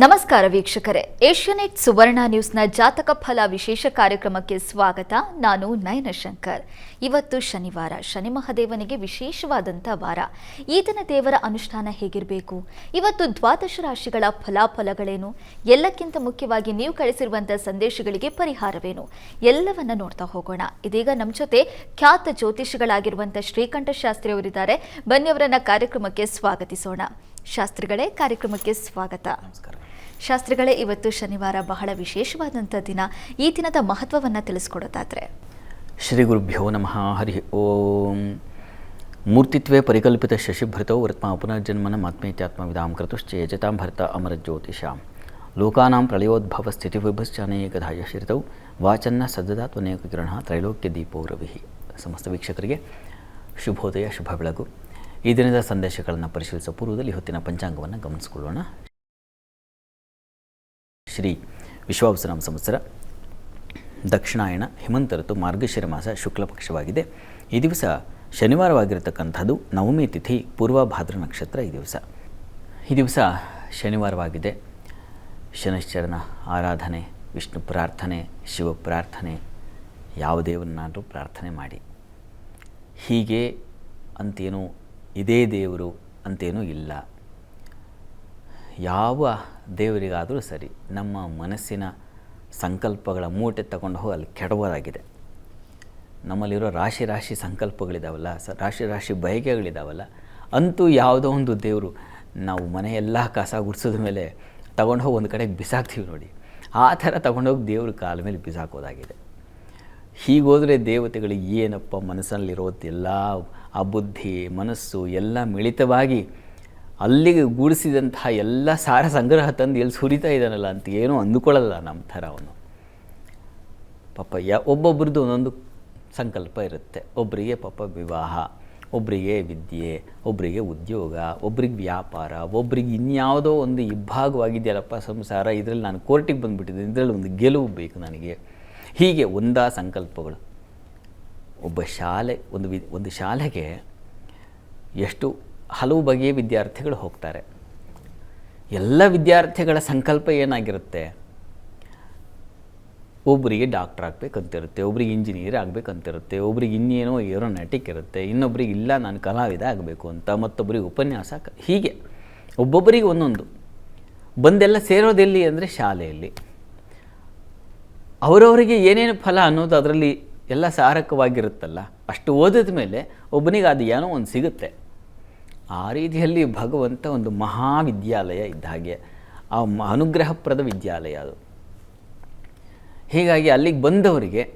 ನಮಸ್ಕಾರ ವೀಕ್ಷಕರೇ. ಏಷ್ಯಾನೆಟ್ ಸುವರ್ಣ ನ್ಯೂಸ್ನ ಜಾತಕ ಫಲ ವಿಶೇಷ ಕಾರ್ಯಕ್ರಮಕ್ಕೆ ಸ್ವಾಗತ. ನಾನು ನಯನ ಶಂಕರ್. ಇವತ್ತು ಶನಿವಾರ. ಶನಿ ಮಹಾದೇವನಿಗೆ ವಿಶೇಷವಾದಂಥ ವಾರ. ಈತನ ದೇವರ ಅನುಷ್ಠಾನ ಹೇಗಿರಬೇಕು? ಇವತ್ತು ದ್ವಾದಶ ರಾಶಿಗಳ ಫಲಾಫಲಗಳೇನು? ಎಲ್ಲಕ್ಕಿಂತ ಮುಖ್ಯವಾಗಿ ನೀವು ಕಳಿಸಿರುವಂಥ ಸಂದೇಶಗಳಿಗೆ ಪರಿಹಾರವೇನು? ಎಲ್ಲವನ್ನ ನೋಡ್ತಾ ಹೋಗೋಣ. ಇದೀಗ ನಮ್ಮ ಜೊತೆ ಖ್ಯಾತ ಜ್ಯೋತಿಷಿಗಳಾಗಿರುವಂಥ ಶ್ರೀಕಂಠ ಶಾಸ್ತ್ರಿ ಅವರಿದ್ದಾರೆ ಬನ್ನಿ ಅವರನ್ನ ಕಾರ್ಯಕ್ರಮಕ್ಕೆ ಸ್ವಾಗತಿಸೋಣ. ಶಾಸ್ತ್ರಿಗಳೇ, ಕಾರ್ಯಕ್ರಮಕ್ಕೆ ಸ್ವಾಗತ. ಶಾಸ್ತ್ರಿಗಳೇ ಇವತ್ತು ಶನಿವಾರ ಬಹಳ ವಿಶೇಷವಾದಂಥ ದಿನ. ಈ ದಿನದ ಮಹತ್ವವನ್ನು ತಿಳಿಸ್ಕೊಡೋದಾದರೆ. ಶ್ರೀ ಗುರುಭ್ಯೋ ನಮಃ. ಹರಿ ಓಂ. ಮೂರ್ತಿತ್ವೇ ಪರಿಕಲ್ಪಿತ ಶಶಿಭೃತೌ ವೃತ್ಮ ಪುನರ್ಜನ್ಮನ ಆತ್ಮೇತ್ಯಾತ್ಮವಿದಾಂ ಕೃತುಶ್ಚೇಜತಾಂ ಭರ್ತ ಅಮರಜ್ಯೋತಿಷಾಂ. ಲೋಕಾನಾಂ ಪ್ರಳಯೋದ್ಭವ ಸ್ಥಿತಿವಿಭಶ್ಚಾನೇಕಧಾಯ ಶ್ರಿತೌ ವಾಚನ್ನ ಸದ್ದದಾತ್ವನೇಕ ಕಿರಣ ತ್ರೈಲೋಕ್ಯ ದೀಪೋ ರವಿ. ಸಮಸ್ತ ವೀಕ್ಷಕರಿಗೆ ಶುಭೋದಯ, ಶುಭ ಬೆಳಗು. ಈ ದಿನದ ಸಂದೇಶಗಳನ್ನು ಪರಿಶೀಲಿಸುವ ಪೂರ್ವದಲ್ಲಿ ಹೊತ್ತಿನ ಪಂಚಾಂಗವನ್ನು ಗಮನಿಸಿಕೊಳ್ಳೋಣ. ಶ್ರೀ ವಿಶ್ವಾವಸನಾಮ ಸಂವತ್ಸರ, ದಕ್ಷಿಣಾಯಣ, ಹಿಮಂತ ಋತು ಮಾರ್ಗಶಿರ ಮಾಸ ಶುಕ್ಲ ಪಕ್ಷವಾಗಿದೆ. ಈ ದಿವಸ ಶನಿವಾರವಾಗಿರತಕ್ಕಂಥದ್ದು ನವಮಿ ತಿಥಿ ಪೂರ್ವಭಾದ್ರ ನಕ್ಷತ್ರ ಈ ದಿವಸ. ಈ ದಿವಸ ಶನಿವಾರವಾಗಿದೆ. ಶನಶ್ಚರನ ಆರಾಧನೆ, ವಿಷ್ಣು ಪ್ರಾರ್ಥನೆ, ಶಿವ ಪ್ರಾರ್ಥನೆ, ಯಾವ ದೇವರನ್ನಾದರೂ ಪ್ರಾರ್ಥನೆ ಮಾಡಿ. ಹೀಗೆ ಅಂತೇನೂ, ಇದೇ ದೇವರು ಅಂತೇನೂ ಇಲ್ಲ. ಯಾವ ದೇವರಿಗಾದರೂ ಸರಿ ನಮ್ಮ ಮನಸ್ಸಿನ ಸಂಕಲ್ಪಗಳ ಮೂಟೆ ತಗೊಂಡು ಹೋಗಿ ಅಲ್ಲಿ ಕೆಡಬೋದಾಗಿದೆ ನಮ್ಮಲ್ಲಿರೋ ರಾಶಿ ರಾಶಿ ಸಂಕಲ್ಪಗಳಿದಾವಲ್ಲ, ಸ ರಾಶಿ ರಾಶಿ ಬಯಕೆಗಳಿದಾವಲ್ಲ, ಅಂತೂ ಯಾವುದೋ ಒಂದು ದೇವರು ನಾವು ಮನೆಯೆಲ್ಲ ಕಸ ಗುಡಿಸಿದ ಮೇಲೆ ತಗೊಂಡು ಹೋಗಿ ಒಂದು ಕಡೆ ಬಿಸಾಕ್ತೀವಿ ನೋಡಿ. ಆ ಥರ ತಗೊಂಡೋಗಿ ದೇವ್ರ ಕಾಲ ಮೇಲೆ ಬಿಸಾಕೋದಾಗಿದೆ. ಹೀಗೋದರೆ ದೇವತೆಗಳಿಗೆ ಏನಪ್ಪ ಮನಸ್ಸಲ್ಲಿರೋದೆಲ್ಲ ಆ ಬುದ್ಧಿ, ಮನಸ್ಸು ಎಲ್ಲ ಮಿಳಿತವಾಗಿ ಅಲ್ಲಿಗೆ ಗೂಡಿಸಿದಂತಹ ಎಲ್ಲ ಸಾರ ಸಂಗ್ರಹ ತಂದು ಎಲ್ಲಿ ಸುರಿತಾ ಇದ್ದಾನಲ್ಲ ಅಂತ ಏನೂ ಅಂದುಕೊಳ್ಳಲ್ಲ ನಮ್ಮ ಥರ ಅವನು. ಪಾಪ ಯ, ಒಬ್ಬೊಬ್ರದ್ದು ಒಂದೊಂದು ಸಂಕಲ್ಪ ಇರುತ್ತೆ. ಒಬ್ಬರಿಗೆ ಪಾಪ ವಿವಾಹ ಒಬ್ಬರಿಗೆ ವಿದ್ಯೆ ಒಬ್ಬರಿಗೆ ಉದ್ಯೋಗ, ಒಬ್ರಿಗೆ ವ್ಯಾಪಾರ, ಒಬ್ರಿಗೆ ಇನ್ಯಾವುದೋ ಒಂದು ಇಬ್ಬಾಗವಾಗಿದೆಯಲ್ಲಪ್ಪ ಸಂಸಾರ, ಇದರಲ್ಲಿ ನಾನು ಕೋರ್ಟಿಗೆ ಬಂದುಬಿಟ್ಟಿದ್ದೀನಿ, ಇದರಲ್ಲಿ ಒಂದು ಗೆಲುವು ಬೇಕು ನನಗೆ. ಹೀಗೆ ಒಂದಾ ಸಂಕಲ್ಪಗಳು. ಒಬ್ಬ ಶಾಲೆ, ಒಂದು ವಿ, ಒಂದು ಶಾಲೆಗೆ ಎಷ್ಟು ಹಲವು ಬಗೆಯ ವಿದ್ಯಾರ್ಥಿಗಳು ಹೋಗ್ತಾರೆ. ಎಲ್ಲ ವಿದ್ಯಾರ್ಥಿಗಳ ಸಂಕಲ್ಪ ಏನಾಗಿರುತ್ತೆ? ಒಬ್ಬರಿಗೆ ಡಾಕ್ಟ್ರ್ ಆಗಬೇಕಂತಿರುತ್ತೆ, ಒಬ್ರಿಗೆ ಇಂಜಿನಿಯರ್ ಆಗಬೇಕಂತಿರುತ್ತೆ, ಒಬ್ರಿಗೆ ಇನ್ನೇನೋ ಏರೋನಾಟಿಕ್ ಇರುತ್ತೆ, ಇನ್ನೊಬ್ರಿಗೆ ಇಲ್ಲ ನಾನು ಕಲಾವಿದ ಆಗಬೇಕು ಅಂತ ಮತ್ತೊಬ್ಬರಿಗೆ ಉಪನ್ಯಾಸ ಹೀಗೆ. ಒಬ್ಬೊಬ್ಬರಿಗೆ ಒಂದೊಂದು. ಬಂದೆಲ್ಲ ಸೇರೋದೆಲ್ಲಿ ಅಂದರೆ ಶಾಲೆಯಲ್ಲಿ. ಅವರವರಿಗೆ ಏನೇನು ಫಲ ಅನ್ನೋದು ಅದರಲ್ಲಿ ಎಲ್ಲ ಸಾರಕವಾಗಿರುತ್ತಲ್ಲ? ಅಷ್ಟು ಓದಿದ ಮೇಲೆ ಒಬ್ಬನಿಗೆ ಅದು ಏನೋ ಒಂದು ಸಿಗುತ್ತೆ. ಆ ರೀತಿಯಲ್ಲಿ ಭಗವಂತ ಒಂದು ಮಹಾವಿದ್ಯಾಲಯ ಇದ್ದ ಹಾಗೆ, ಆ ಅನುಗ್ರಹಪ್ರದ ವಿದ್ಯಾಲಯ ಅದು. ಹೀಗಾಗಿ ಅಲ್ಲಿಗೆ ಬಂದವರಿಗೆ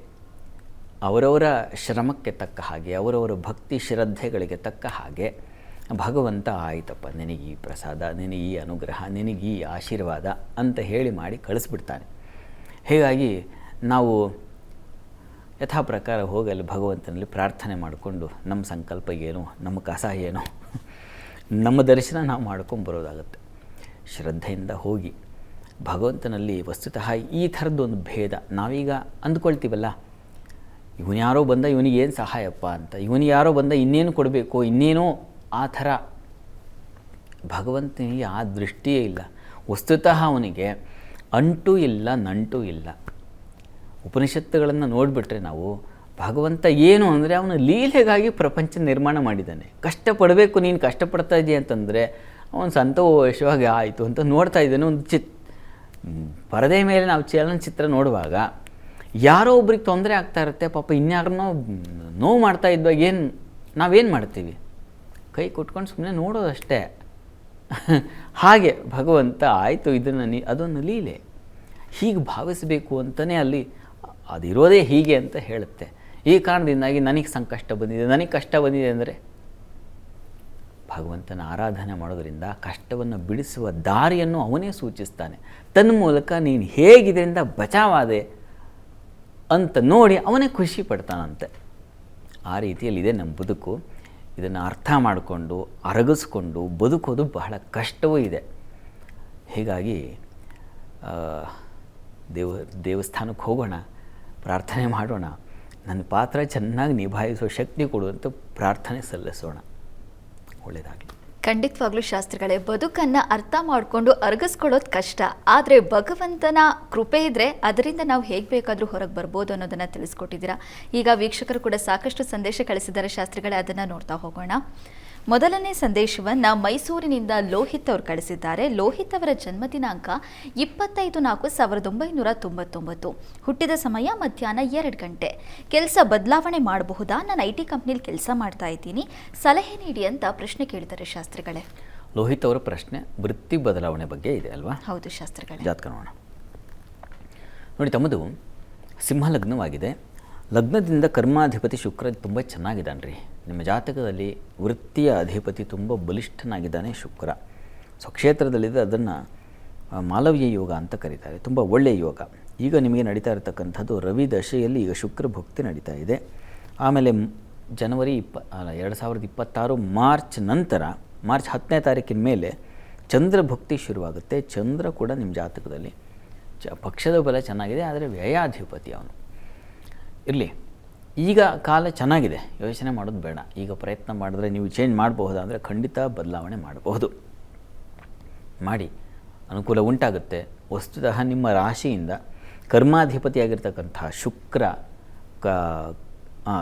ಅವರವರ ಶ್ರಮಕ್ಕೆ ತಕ್ಕ ಹಾಗೆ, ಅವರವರ ಭಕ್ತಿ ಶ್ರದ್ಧೆಗಳಿಗೆ ತಕ್ಕ ಹಾಗೆ ಭಗವಂತ, ಆಯಿತಪ್ಪ, ನಿನಗೆ ಈ ಪ್ರಸಾದ, ನಿನಗೆ ಈ ಅನುಗ್ರಹ, ನಿನಗೆ ಈ ಆಶೀರ್ವಾದ ಅಂತ ಹೇಳಿ ಮಾಡಿ ಕಳಿಸ್ಬಿಡ್ತಾನೆ. ಹೀಗಾಗಿ ನಾವು ಯಥಾ ಪ್ರಕಾರ ಹೋಗಿ ಅಲ್ಲಿ ಭಗವಂತನಲ್ಲಿ ಪ್ರಾರ್ಥನೆ ಮಾಡಿಕೊಂಡು ನಮ್ಮ ಸಂಕಲ್ಪ ಏನು, ನಮ್ಮ ಕಸ ಏನು, ನಮ್ಮ ದರ್ಶನ ನಾವು ಮಾಡ್ಕೊಂಡು ಬರೋದಾಗುತ್ತೆ. ಶ್ರದ್ಧೆಯಿಂದ ಹೋಗಿ ಭಗವಂತನಲ್ಲಿ ವಸ್ತುತಃ ಈ ಥರದ್ದೊಂದು ಭೇದ ನಾವೀಗ ಅಂದ್ಕೊಳ್ತೀವಲ್ಲ, ಇವನು ಯಾರೋ ಬಂದ ಇವನಿಗೆ ಏನು ಸಹಾಯಪ್ಪ ಅಂತ, ಇವನು ಯಾರೋ ಬಂದ ಇನ್ನೇನು ಕೊಡಬೇಕು, ಇನ್ನೇನೋ ಆ ಥರ. ಭಗವಂತನಿಗೆ ಆ ದೃಷ್ಟಿಯೇ ಇಲ್ಲ. ವಸ್ತುತಃ ಅವನಿಗೆ ಅಂಟು ಇಲ್ಲ, ನಂಟು ಇಲ್ಲ. ಉಪನಿಷತ್ತುಗಳನ್ನು ನೋಡಿಬಿಟ್ರೆ ನಾವು, ಭಗವಂತ ಏನು ಅಂದರೆ ಅವನು ಲೀಲೆಗಾಗಿ ಪ್ರಪಂಚ ನಿರ್ಮಾಣ ಮಾಡಿದ್ದಾನೆ. ಕಷ್ಟಪಡಬೇಕು ನೀನು, ಕಷ್ಟಪಡ್ತಾ ಇದೆಯಾ ಅಂತಂದರೆ ಅವನು ಸಂತೋಷವಾಗಿ ಆಯಿತು ಅಂತ ನೋಡ್ತಾ ಇದ್ದಾನೆ ಒಂದು ಚಿತ್. ಪರದೆ ಮೇಲೆ ನಾವು ಚಲನಚಿತ್ರ ನೋಡುವಾಗ ಯಾರೋ ಒಬ್ರಿಗೆ ತೊಂದರೆ ಆಗ್ತಾ ಇರುತ್ತೆ, ಪಾಪ ಇನ್ಯಾರನ್ನೋ ನೋವು ಮಾಡ್ತಾ ಇದ್ವಾಗ ಏನು, ನಾವೇನು ಮಾಡ್ತೀವಿ? ಕೈ ಕೊಟ್ಕೊಂಡು ಸುಮ್ಮನೆ ನೋಡೋದಷ್ಟೇ. ಹಾಗೆ ಭಗವಂತ ಆಯಿತು ಇದನ್ನು ನೀ, ಅದೊಂದು ಲೀಲೆ. ಹೀಗೆ ಭಾವಿಸಬೇಕು ಅಂತಲೇ ಅಲ್ಲಿ ಅದಿರೋದೇ ಹೀಗೆ ಅಂತ ಹೇಳುತ್ತೆ. ಈ ಕಾರಣದಿಂದಾಗಿ ನನಗೆ ಸಂಕಷ್ಟ ಬಂದಿದೆ. ನನಗೆ ಕಷ್ಟ ಬಂದಿದೆ ಅಂದರೆ ಭಗವಂತನ ಆರಾಧನೆ ಮಾಡೋದರಿಂದ ಕಷ್ಟವನ್ನು ಬಿಡಿಸುವ ದಾರಿಯನ್ನು ಅವನೇ ಸೂಚಿಸ್ತಾನೆ. ತನ್ನ ಮೂಲಕ ನೀನು ಹೇಗಿದರಿಂದ ಬಚಾವಾದೆ ಅಂತ ನೋಡಿ ಅವನೇ ಖುಷಿ ಪಡ್ತಾನಂತೆ. ಆ ರೀತಿಯಲ್ಲಿದೆ ನಮ್ಮ ಬದುಕು. ಇದನ್ನು ಅರ್ಥ ಮಾಡಿಕೊಂಡು, ಅರಗಿಸ್ಕೊಂಡು ಬದುಕೋದು ಬಹಳ ಕಷ್ಟವೂ ಇದೆ. ಹೀಗಾಗಿ ದೇವ, ದೇವಸ್ಥಾನಕ್ಕೆ ಹೋಗೋಣ. ಪ್ರಾರ್ಥನೆ ಮಾಡೋಣ. ನನ್ನ ಪಾತ್ರ ಚೆನ್ನಾಗಿ ನಿಭಾಯಿಸೋ ಶಕ್ತಿ ಕೊಡು ಅಂತ ಪ್ರಾರ್ಥನೆ ಸಲ್ಲಿಸೋಣ. ಒಳ್ಳೆಯದಾಗಲಿ ಖಂಡಿತವಾಗ್ಲೂ ಶಾಸ್ತ್ರಗಳೇ, ಬದುಕನ್ನು ಅರ್ಥ ಮಾಡಿಕೊಂಡು ಅರಗಿಸ್ಕೊಳ್ಳೋದು ಕಷ್ಟ. ಆದರೆ ಭಗವಂತನ ಕೃಪೆ ಇದ್ದರೆ ಅದರಿಂದ ನಾವು ಹೇಗೆ ಬೇಕಾದರೂ ಹೊರಗೆ ಬರ್ಬೋದು ಅನ್ನೋದನ್ನು ತಿಳಿಸ್ಕೊಟ್ಟಿದ್ದೀರಾ. ಈಗ ವೀಕ್ಷಕರು ಕೂಡ ಸಾಕಷ್ಟು ಸಂದೇಶ ಕಳಿಸಿದ್ದಾರೆ. ಶಾಸ್ತ್ರಿಗಳೇ, ಅದನ್ನು ನೋಡ್ತಾ ಹೋಗೋಣ. ಮೊದಲನೇ ಸಂದೇಶವನ್ನು ಮೈಸೂರಿನಿಂದ ಲೋಹಿತ್ ಅವರು ಕಳಿಸಿದ್ದಾರೆ. ಲೋಹಿತ್ ಅವರ ಜನ್ಮ ದಿನಾಂಕ ಇಪ್ಪತ್ತೈದು ನಾಲ್ಕು ಸಾವಿರದ ಒಂಬೈನೂರ ತೊಂಬತ್ತೊಂಬತ್ತು. ಹುಟ್ಟಿದ ಸಮಯ ಮಧ್ಯಾಹ್ನ ಎರಡು ಗಂಟೆ. ಕೆಲಸ ಬದಲಾವಣೆ ಮಾಡಬಹುದಾ? ನಾನು ಐ ಟಿ ಕಂಪ್ನಿಲಿ ಕೆಲಸ ಮಾಡ್ತಾ ಇದ್ದೀನಿ. ಸಲಹೆ ನೀಡಿ ಅಂತ ಪ್ರಶ್ನೆ ಕೇಳಿದ್ದಾರೆ ಶಾಸ್ತ್ರಿಗಳೇ. ಲೋಹಿತ್ ಅವರ ಪ್ರಶ್ನೆ ವೃತ್ತಿ ಬದಲಾವಣೆ ಬಗ್ಗೆ ಇದೆ ಅಲ್ವಾ? ಹೌದು ಶಾಸ್ತ್ರಿಗಳೇ. ಜಾತಕ ನೋಡೋಣ. ನೋಡಿ ತಮ್ಮದು ಸಿಂಹ ಲಗ್ನವಾಗಿದೆ ಲಗ್ನದಿಂದ ಕರ್ಮಾಧಿಪತಿ ಶುಕ್ರ ತುಂಬ ಚೆನ್ನಾಗಿದ್ದಾನೆ ರೀ ನಿಮ್ಮ ಜಾತಕದಲ್ಲಿ ವೃತ್ತಿಯ ಅಧಿಪತಿ ತುಂಬ ಬಲಿಷ್ಠನಾಗಿದ್ದಾನೆ ಶುಕ್ರ. ಸೊ, ಕ್ಷೇತ್ರದಲ್ಲಿದೆ ಅದನ್ನು ಮಾಲವ್ಯ ಯೋಗ ಅಂತ ಕರೀತಾರೆ. ತುಂಬ ಒಳ್ಳೆಯ ಯೋಗ. ಈಗ ನಿಮಗೆ ನಡೀತಾ ಇರತಕ್ಕಂಥದ್ದು ರವಿ ದಶೆಯಲ್ಲಿ ಈಗ ಶುಕ್ರ ಭಕ್ತಿ ನಡೀತಾ ಇದೆ. ಆಮೇಲೆ ಜನವರಿ ಇಪ್ಪ ಎರಡು ಸಾವಿರದ ಇಪ್ಪತ್ತಾರು ಮಾರ್ಚ್ ನಂತರ, ಮಾರ್ಚ್ ಹತ್ತನೇ ತಾರೀಕಿನ ಮೇಲೆ ಚಂದ್ರ ಭಕ್ತಿ ಶುರುವಾಗುತ್ತೆ. ಚಂದ್ರ ಕೂಡ ನಿಮ್ಮ ಜಾತಕದಲ್ಲಿ ಪಕ್ಷದ ಬಲ ಚೆನ್ನಾಗಿದೆ, ಆದರೆ ವ್ಯಯಾಧಿಪತಿ ಅವನು. ಇರಲಿ. ಈಗ ಕಾಲ ಚೆನ್ನಾಗಿದೆ. ಯೋಚನೆ ಮಾಡೋದು ಬೇಡ. ಈಗ ಪ್ರಯತ್ನ ಮಾಡಿದ್ರೆ ನೀವು ಚೇಂಜ್ ಮಾಡಬಹುದಾ ಅಂದರೆ ಖಂಡಿತ ಬದಲಾವಣೆ ಮಾಡಬಹುದು. ಮಾಡಿ. ಅನುಕೂಲ ಉಂಟಾಗುತ್ತೆ. ವಸ್ತುತಃ ನಿಮ್ಮ ರಾಶಿಯಿಂದ ಕರ್ಮಾಧಿಪತಿಯಾಗಿರ್ತಕ್ಕಂಥ ಶುಕ್ರ, ಕ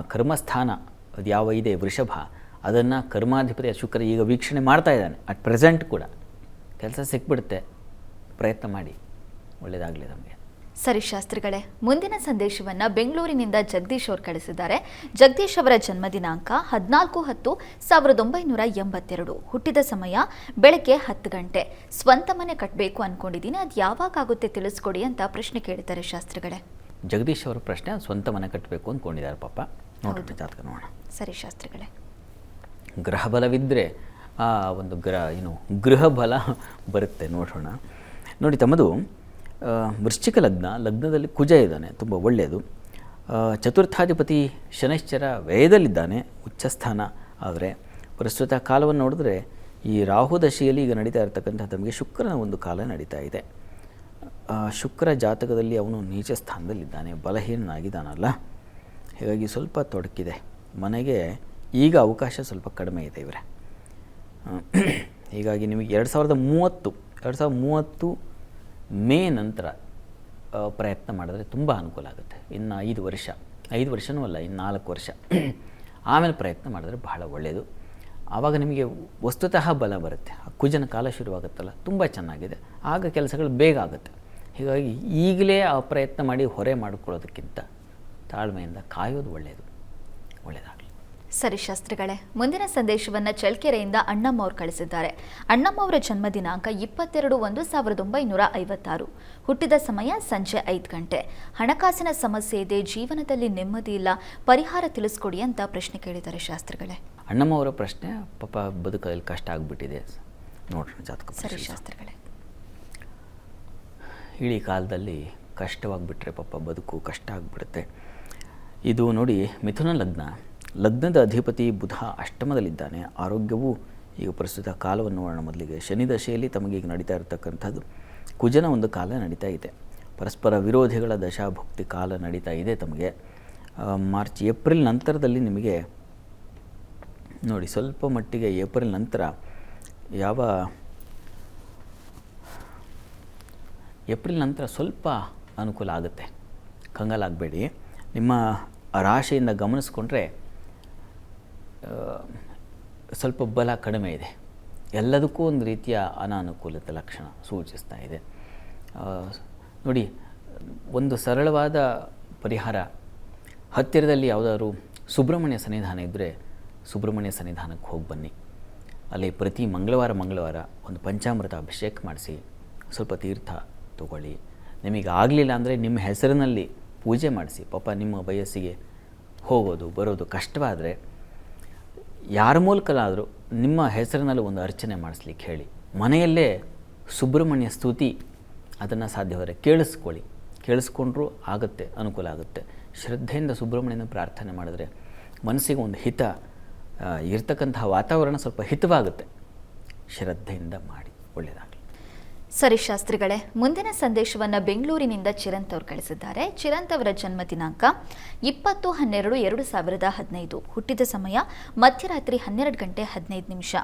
ಕರ್ಮಸ್ಥಾನ ಅದು ಯಾವ ಇದೆ? ವೃಷಭ. ಅದನ್ನು ಕರ್ಮಾಧಿಪತಿ ಶುಕ್ರ ಈಗ ವೀಕ್ಷಣೆ ಮಾಡ್ತಾ ಇದ್ದಾನೆ. ಅಟ್ ಪ್ರೆಸೆಂಟ್ ಕೂಡ. ಕೆಲಸ ಸಿಕ್ಬಿಡುತ್ತೆ. ಪ್ರಯತ್ನ ಮಾಡಿ. ಒಳ್ಳೆಯದಾಗಲಿ ನಮಗೆ. ಸರಿ ಶಾಸ್ತ್ರಿಗಳೇ ಮುಂದಿನ ಸಂದೇಶವನ್ನು ಬೆಂಗಳೂರಿನಿಂದ ಜಗದೀಶ್ ಅವರು ಕಳಿಸಿದ್ದಾರೆ. ಜಗದೀಶ್ ಅವರ ಜನ್ಮ ದಿನಾಂಕ ಹದಿನಾಲ್ಕು ಹತ್ತು ಸಾವಿರದ ಒಂಬೈನೂರ ಎಂಬತ್ತೆರಡು. ಹುಟ್ಟಿದ ಸಮಯ ಬೆಳಗ್ಗೆ ಹತ್ತು ಗಂಟೆ. ಸ್ವಂತ ಮನೆ ಕಟ್ಟಬೇಕು ಅಂದ್ಕೊಂಡಿದ್ದೀನಿ ಅದು ಯಾವಾಗ ಆಗುತ್ತೆ ತಿಳಿಸ್ಕೊಡಿ ಅಂತ ಪ್ರಶ್ನೆ ಕೇಳಿದ್ದಾರೆ ಶಾಸ್ತ್ರಿಗಳೇ. ಜಗದೀಶ್ ಅವರ ಪ್ರಶ್ನೆ ಸ್ವಂತ ಮನೆ ಕಟ್ಟಬೇಕು ಅಂದ್ಕೊಂಡಿದ್ದಾರೆ ಪಾಪ. ನೋಡೋಣ ಜಾತಕ ನೋಡೋಣ. ಸರಿ ಶಾಸ್ತ್ರಿಗಳೇ. ಗ್ರಹ ಬಲವಿದ್ದರೆ ಆ ಒಂದು ಗ್ರಹ ಏನು ಗೃಹ ಬಲ ಬರುತ್ತೆ. ನೋಡೋಣ ನೋಡಿ ತಮ್ಮದು ವೃಶ್ಚಿಕ ಲಗ್ನ, ಲಗ್ನದಲ್ಲಿ ಕುಜ ಇದ್ದಾನೆ, ತುಂಬ ಒಳ್ಳೆಯದು. ಚತುರ್ಥಾಧಿಪತಿ ಶನೈಶ್ಚರ ವ್ಯಯದಲ್ಲಿದ್ದಾನೆ, ಉಚ್ಚಸ್ಥಾನ. ಆದರೆ ಪ್ರಸ್ತುತ ಕಾಲವನ್ನು ನೋಡಿದ್ರೆ ಈ ರಾಹು ದಶೆಯಲ್ಲಿ ಈಗ ನಡೀತಾ ಇರತಕ್ಕಂಥ ತಮಗೆ ಶುಕ್ರನ ಒಂದು ಕಾಲ ನಡೀತಾ ಇದೆ. ಶುಕ್ರ ಜಾತಕದಲ್ಲಿ ಅವನು ನೀಚ ಸ್ಥಾನದಲ್ಲಿದ್ದಾನೆ ಬಲಹೀನಾಗಿದ್ದಾನಲ್ಲ ಹೀಗಾಗಿ ಸ್ವಲ್ಪ ತೊಡಕಿದೆ. ಮನೆಗೆ ಈಗ ಅವಕಾಶ ಸ್ವಲ್ಪ ಕಡಿಮೆ ಇದೆ ಇವರೇ. ಹೀಗಾಗಿ ನಿಮಗೆ ಎರಡು ಸಾವಿರದ ಮೂವತ್ತು, ಎರಡು ಸಾವಿರದ ಮೂವತ್ತು ಮೇ ನಂತರ ಪ್ರಯತ್ನ ಮಾಡಿದ್ರೆ ತುಂಬ ಅನುಕೂಲ ಆಗುತ್ತೆ. ಇನ್ನು ಐದು ವರ್ಷ, ಐದು ವರ್ಷನೂ ಅಲ್ಲ ಇನ್ನು ನಾಲ್ಕು ವರ್ಷ. ಆಮೇಲೆ ಪ್ರಯತ್ನ ಮಾಡಿದ್ರೆ ಬಹಳ ಒಳ್ಳೆಯದು ಆವಾಗ ನಿಮಗೆ ವಸ್ತುತಃ ಬಲ ಬರುತ್ತೆ. ಕುಜನ ಕಾಲ ಶುರುವಾಗುತ್ತಲ್ಲ, ತುಂಬ ಚೆನ್ನಾಗಿದೆ. ಆಗ ಕೆಲಸಗಳು ಬೇಗ ಆಗುತ್ತೆ. ಹೀಗಾಗಿ ಈಗಲೇ ಆ ಪ್ರಯತ್ನ ಮಾಡಿ ಹೊರೆ ಮಾಡಿಕೊಳ್ಳೋದಕ್ಕಿಂತ ತಾಳ್ಮೆಯಿಂದ ಕಾಯೋದು ಒಳ್ಳೆಯದು ಒಳ್ಳೆಯದಾಗಲಿ ಸರಿ ಶಾಸ್ತ್ರಿಗಳೇ ಮುಂದಿನ ಸಂದೇಶವನ್ನು ಚಳ್ಕೆರೆಯಿಂದ ಅಣ್ಣಮ್ಮ ಅವರು ಕಳಿಸಿದ್ದಾರೆ. ಅಣ್ಣಮ್ಮ ಅವರ ಜನ್ಮ ದಿನಾಂಕ ಇಪ್ಪತ್ತೆರಡು ಒಂದು ಸಾವಿರದ ಒಂಬೈನೂರ ಐವತ್ತಾರು. ಹುಟ್ಟಿದ ಸಮಯ ಸಂಜೆ ಐದು ಗಂಟೆ. ಹಣಕಾಸಿನ ಸಮಸ್ಯೆ ಇದೆ ಜೀವನದಲ್ಲಿ ನೆಮ್ಮದಿ ಇಲ್ಲ ಪರಿಹಾರ ತಿಳಿಸ್ಕೊಡಿ ಅಂತ ಪ್ರಶ್ನೆ ಕೇಳಿದ್ದಾರೆ ಶಾಸ್ತ್ರಿಗಳೇ. ಅಣ್ಣಮ್ಮ ಅವರ ಪ್ರಶ್ನೆ ಪಾಪ ಬದುಕಲ್ಲಿ ಕಷ್ಟ ಆಗಿಬಿಟ್ಟಿದೆ. ನೋಡ್ರಿ ಜಾತಕ ಸರಿ. ಶಾಸ್ತ್ರಿಗಳೇ. ಇಳಿ ಕಾಲದಲ್ಲಿ ಕಷ್ಟವಾಗಿಬಿಟ್ರೆ ಪಾಪ ಬದುಕು ಕಷ್ಟ ಆಗಿಬಿಡುತ್ತೆ. ಇದು ನೋಡಿ ಮಿಥುನ ಲಗ್ನ. ಲಗ್ನದ ಅಧಿಪತಿ ಬುಧ ಅಷ್ಟಮದಲ್ಲಿದ್ದಾನೆ. ಆರೋಗ್ಯವು ಈಗ ಪ್ರಸ್ತುತ ಕಾಲವನ್ನು ನೋಡೋಣ ಮೊದಲಿಗೆ ಶನಿ ದಶೆಯಲ್ಲಿ ತಮಗೆ ಈಗ ನಡೀತಾ ಇರತಕ್ಕಂಥದ್ದು. ಕುಜನ ಒಂದು ಕಾಲ ನಡೀತಾ ಇದೆ. ಪರಸ್ಪರ ವಿರೋಧಿಗಳ ದಶಾಭುಕ್ತಿ ಕಾಲ ನಡೀತಾ ಇದೆ ತಮಗೆ. ಮಾರ್ಚ್ ಏಪ್ರಿಲ್ ನಂತರದಲ್ಲಿ ನಿಮಗೆ ನೋಡಿ ಸ್ವಲ್ಪ ಮಟ್ಟಿಗೆ ಏಪ್ರಿಲ್ ನಂತರ ಯಾವ ಏಪ್ರಿಲ್ ನಂತರ ಸ್ವಲ್ಪ ಅನುಕೂಲ ಆಗುತ್ತೆ. ಕಂಗಾಲಾಗಬೇಡಿ. ನಿಮ್ಮ ರಾಶಿಯಿಂದ ಗಮನಿಸ್ಕೊಂಡ್ರೆ ಸ್ವಲ್ಪ ಬಲ ಕಡಿಮೆ ಇದೆ. ಎಲ್ಲದಕ್ಕೂ ಒಂದು ರೀತಿಯ ಅನಾನುಕೂಲತೆ ಲಕ್ಷಣ ಸೂಚಿಸ್ತಾ ಇದೆ. ನೋಡಿ, ಒಂದು ಸರಳವಾದ ಪರಿಹಾರ. ಹತ್ತಿರದಲ್ಲಿ ಯಾವುದಾದ್ರು ಸುಬ್ರಹ್ಮಣ್ಯ ಸನ್ನಿಧಾನ ಇದ್ದರೆ ಸುಬ್ರಹ್ಮಣ್ಯ ಸನ್ನಿಧಾನಕ್ಕೆ ಹೋಗಿ ಬನ್ನಿ. ಅಲ್ಲಿ ಪ್ರತಿ ಮಂಗಳವಾರ ಮಂಗಳವಾರ ಒಂದು ಪಂಚಾಮೃತ ಅಭಿಷೇಕ ಮಾಡಿಸಿ, ಸ್ವಲ್ಪ ತೀರ್ಥ ತಗೊಳ್ಳಿ. ನಿಮಗೆ ಆಗಲಿಲ್ಲ ಅಂದರೆ ನಿಮ್ಮ ಹೆಸರಿನಲ್ಲಿ ಪೂಜೆ ಮಾಡಿಸಿ. ಪಾಪ ನಿಮ್ಮ ವಯಸ್ಸಿಗೆ ಹೋಗೋದು, ಬರೋದು ಕಷ್ಟವಾದರೆ ಯಾರ ಮೂಲಕಲಾದರೂ ನಿಮ್ಮ ಹೆಸರಿನಲ್ಲಿ ಒಂದು ಅರ್ಚನೆ ಮಾಡಿಸ್ಲಿಕ್ಕೆ ಹೇಳಿ. ಮನೆಯಲ್ಲೇ ಸುಬ್ರಹ್ಮಣ್ಯ ಸ್ತುತಿ ಅದನ್ನು ಸಾಧ್ಯವಾದರೆ ಕೇಳಿಸ್ಕೊಳ್ಳಿ. ಕೇಳಿಸ್ಕೊಂಡ್ರೂ ಆಗುತ್ತೆ, ಅನುಕೂಲ ಆಗುತ್ತೆ. ಶ್ರದ್ಧೆಯಿಂದ ಸುಬ್ರಹ್ಮಣ್ಯನ ಪ್ರಾರ್ಥನೆ ಮಾಡಿದ್ರೆ ಮನಸ್ಸಿಗೆ ಒಂದು ಹಿತ ಇರ್ತಕ್ಕಂತಹ ವಾತಾವರಣ ಸ್ವಲ್ಪ ಹಿತವಾಗುತ್ತೆ. ಶ್ರದ್ಧೆಯಿಂದ ಮಾಡಿ. ಒಳ್ಳೆಯದಾಗಲಿ. ಸರಿ ಶಾಸ್ತ್ರಿಗಳೇ ಮುಂದಿನ ಸಂದೇಶವನ್ನು ಬೆಂಗಳೂರಿನಿಂದ ಚಿರಂತ್ ಅವರು ಕಳಿಸಿದ್ದಾರೆ. ಚಿರಂತ್ ಅವರ ಜನ್ಮ ದಿನಾಂಕ ಇಪ್ಪತ್ತು ಹನ್ನೆರಡು ಎರಡು ಸಾವಿರದ ಹದಿನೈದು. ಹುಟ್ಟಿದ ಸಮಯ ಮಧ್ಯರಾತ್ರಿ ಹನ್ನೆರಡು ಗಂಟೆ ಹದಿನೈದು ನಿಮಿಷ.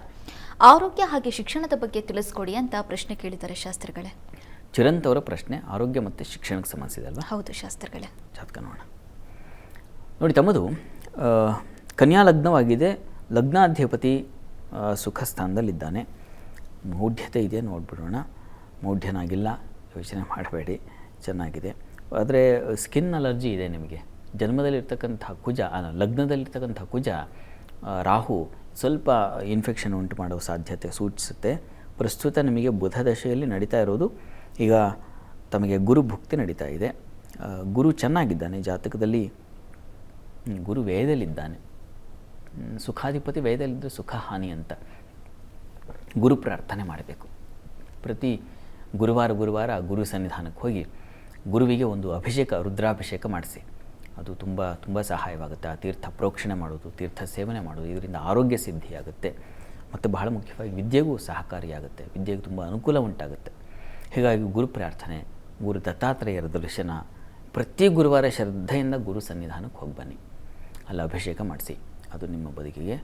ಆರೋಗ್ಯ ಹಾಗೆ ಶಿಕ್ಷಣದ ಬಗ್ಗೆ ತಿಳಿಸ್ಕೊಡಿ ಅಂತ ಪ್ರಶ್ನೆ ಕೇಳಿದ್ದಾರೆ ಶಾಸ್ತ್ರಿಗಳೇ. ಚಿರಂತ್ ಅವರ ಪ್ರಶ್ನೆ ಆರೋಗ್ಯ ಮತ್ತು ಶಿಕ್ಷಣಕ್ಕೆ ಸಂಬಂಧಿಸಿದೆ ಅಲ್ವಾ? ಹೌದು ಶಾಸ್ತ್ರಿಗಳೇ. ಜಾತಕ ನೋಡೋಣ. ನೋಡಿ ತಮ್ಮದು ಕನ್ಯಾ ಲಗ್ನವಾಗಿದೆ. ಲಗ್ನಾಧಿಪತಿ ಸುಖ ಸ್ಥಾನದಲ್ಲಿದ್ದಾನೆ ಮೌಢ್ಯತೆ ಇದೆ ನೋಡ್ಬಿಡೋಣ. ಮೌಢ್ಯನಾಗಿಲ್ಲ, ಯೋಚನೆ ಮಾಡಬೇಡಿ, ಚೆನ್ನಾಗಿದೆ. ಆದರೆ ಸ್ಕಿನ್ ಅಲರ್ಜಿ ಇದೆ ನಿಮಗೆ. ಜನ್ಮದಲ್ಲಿರ್ತಕ್ಕಂಥ ಕುಜ ಲಗ್ನದಲ್ಲಿರ್ತಕ್ಕಂಥ ಕುಜ ರಾಹು ಸ್ವಲ್ಪ ಇನ್ಫೆಕ್ಷನ್ ಉಂಟು ಮಾಡುವ ಸಾಧ್ಯತೆ ಸೂಚಿಸುತ್ತೆ. ಪ್ರಸ್ತುತ ನಿಮಗೆ ಬುಧ ದಶೆಯಲ್ಲಿ ನಡೀತಾ ಇರೋದು ಈಗ ತಮಗೆ ಗುರು ಭುಕ್ತಿ ನಡೀತಾ ಇದೆ. ಗುರು ಚೆನ್ನಾಗಿದ್ದಾನೆ, ಜಾತಕದಲ್ಲಿ ಗುರು ವೇದಲ್ಲಿದ್ದಾನೆ ಸುಖಾಧಿಪತಿ ವೇದಲ್ಲಿದ್ದರೆ ಸುಖ ಹಾನಿ ಅಂತ ಗುರು ಪ್ರಾರ್ಥನೆ ಮಾಡಬೇಕು. ಪ್ರತಿ ಗುರುವಾರ ಗುರುವಾರ ಗುರು ಸನ್ನಿಧಾನಕ್ಕೆ ಹೋಗಿ ಗುರುವಿಗೆ ಒಂದು ಅಭಿಷೇಕ, ರುದ್ರಾಭಿಷೇಕ ಮಾಡಿಸಿ. ಅದು ತುಂಬ ತುಂಬ ಸಹಾಯವಾಗುತ್ತೆ. ಆ ತೀರ್ಥ ಪ್ರೋಕ್ಷಣೆ ಮಾಡೋದು, ತೀರ್ಥ ಸೇವನೆ ಮಾಡೋದು ಇದರಿಂದ ಆರೋಗ್ಯ ಸಿದ್ಧಿಯಾಗುತ್ತೆ. ಮತ್ತು ಬಹಳ ಮುಖ್ಯವಾಗಿ ವಿದ್ಯೆಗೂ ಸಹಕಾರಿಯಾಗುತ್ತೆ. ವಿದ್ಯೆಗೆ ತುಂಬ ಅನುಕೂಲ ಉಂಟಾಗುತ್ತೆ. ಹೀಗಾಗಿ ಗುರು ಪ್ರಾರ್ಥನೆ, ಗುರು ದತ್ತಾತ್ರೇಯರ ದರ್ಶನ, ಪ್ರತಿ ಗುರುವಾರ ಶ್ರದ್ಧೆಯಿಂದ ಗುರು ಸನ್ನಿಧಾನಕ್ಕೆ ಹೋಗಿ ಬನ್ನಿ. ಅಲ್ಲಿ ಅಭಿಷೇಕ ಮಾಡಿಸಿ. ಅದು ನಿಮ್ಮ ಬದುಕಿಗೆ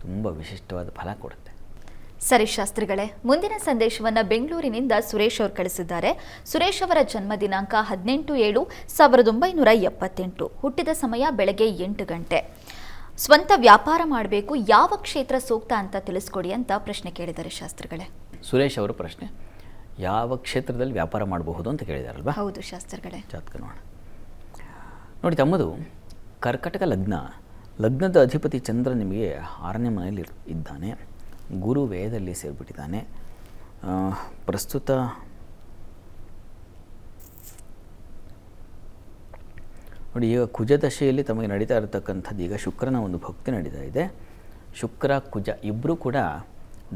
ತುಂಬ ವಿಶಿಷ್ಟವಾದ ಫಲ ಕೊಡುತ್ತೆ. ಸರಿ ಶಾಸ್ತ್ರಿಗಳೇ ಮುಂದಿನ ಸಂದೇಶವನ್ನ ಬೆಂಗಳೂರಿನಿಂದ ಸುರೇಶ್ ಅವರು ಕಳಿಸಿದ್ದಾರೆ. ಸುರೇಶ್ ಅವರ ಜನ್ಮ ದಿನಾಂಕ ಹದಿನೆಂಟು ಏಳು ಸಾವಿರದ ಒಂಬೈನೂರ ಎಪ್ಪತ್ತೆಂಟು. ಹುಟ್ಟಿದ ಸಮಯ ಬೆಳಗ್ಗೆ ಎಂಟು ಗಂಟೆ. ಸ್ವಂತ ವ್ಯಾಪಾರ ಮಾಡಬೇಕು ಯಾವ ಕ್ಷೇತ್ರ ಸೂಕ್ತ ಅಂತ ತಿಳಿಸ್ಕೊಡಿ ಅಂತ ಪ್ರಶ್ನೆ ಕೇಳಿದ್ದಾರೆ ಶಾಸ್ತ್ರಿಗಳೇ. ಸುರೇಶ್ ಅವರು ಪ್ರಶ್ನೆ ಯಾವ ಕ್ಷೇತ್ರದಲ್ಲಿ ವ್ಯಾಪಾರ ಮಾಡಬಹುದು ಅಂತ ಕೇಳಿದಾರಲ್ವಾ? ಹೌದು ಶಾಸ್ತ್ರಿಗಳೇ. ಜಾತಕ ನೋಡೋಣ. ನೋಡಿ ತಮ್ಮದು ಕರ್ಕಟಕ ಲಗ್ನ. ಲಗ್ನದ ಅಧಿಪತಿ ಚಂದ್ರ ನಿಮಗೆ ಆರನೇ ಮನೆಯಲ್ಲಿ ಇದ್ದಾನೆ. ಗುರು ವ್ಯಯದಲ್ಲಿ ಸೇರಿಬಿಟ್ಟಿದ್ದಾನೆ ಪ್ರಸ್ತುತ ನೋಡಿ, ಈಗ ಕುಜದಶೆಯಲ್ಲಿ ತಮಗೆ ನಡೀತಾ ಇರತಕ್ಕಂಥದ್ದು, ಈಗ ಶುಕ್ರನ ಒಂದು ಭಕ್ತಿ ನಡೀತಾ ಇದೆ. ಶುಕ್ರ, ಕುಜ ಇಬ್ಬರೂ ಕೂಡ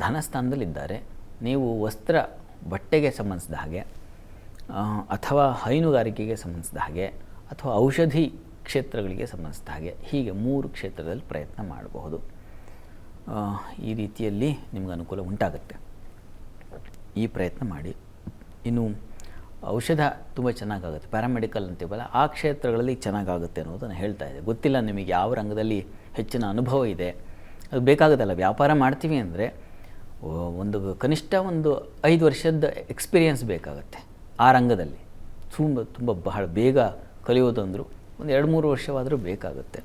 ಧನಸ್ಥಾನದಲ್ಲಿದ್ದಾರೆ. ನೀವು ವಸ್ತ್ರ ಬಟ್ಟೆಗೆ ಸಂಬಂಧಿಸಿದ ಹಾಗೆ ಅಥವಾ ಹೈನುಗಾರಿಕೆಗೆ ಸಂಬಂಧಿಸಿದ ಹಾಗೆ, ಅಥವಾ ಔಷಧಿ ಕ್ಷೇತ್ರಗಳಿಗೆ ಸಂಬಂಧಿಸಿದ ಹಾಗೆ ಹೀಗೆ ಮೂರು ಕ್ಷೇತ್ರದಲ್ಲಿ ಪ್ರಯತ್ನ ಮಾಡಬಹುದು. ಈ ರೀತಿಯಲ್ಲಿ ನಿಮ್ಗೆ ಅನುಕೂಲ ಉಂಟಾಗುತ್ತೆ. ಈ ಪ್ರಯತ್ನ ಮಾಡಿ. ಇನ್ನು ಔಷಧ ತುಂಬ ಚೆನ್ನಾಗಾಗುತ್ತೆ. ಪ್ಯಾರಾಮೆಡಿಕಲ್ ಅಂತೀವಲ್ಲ, ಆ ಕ್ಷೇತ್ರಗಳಲ್ಲಿ ಚೆನ್ನಾಗಾಗುತ್ತೆ ಅನ್ನೋದನ್ನು ಹೇಳ್ತಾ ಇದೆ. ಗೊತ್ತಿಲ್ಲ ನಿಮಗೆ ಯಾವ ರಂಗದಲ್ಲಿ ಹೆಚ್ಚಿನ ಅನುಭವ ಇದೆ. ಅದು ಬೇಕಾಗುತ್ತಲ್ಲ ವ್ಯಾಪಾರ ಮಾಡ್ತೀವಿ ಅಂದರೆ ಒಂದು ಕನಿಷ್ಠ ಒಂದು ಐದು ವರ್ಷದ ಎಕ್ಸ್ಪೀರಿಯನ್ಸ್ ಬೇಕಾಗುತ್ತೆ ಆ ರಂಗದಲ್ಲಿ. ತುಂಬ ತುಂಬ ಬಹಳ ಬೇಗ ಕಲಿಯೋದಂದರೂ, ಒಂದು ಎರಡು ಮೂರು ವರ್ಷವಾದರೂ ಬೇಕಾಗುತ್ತೆ.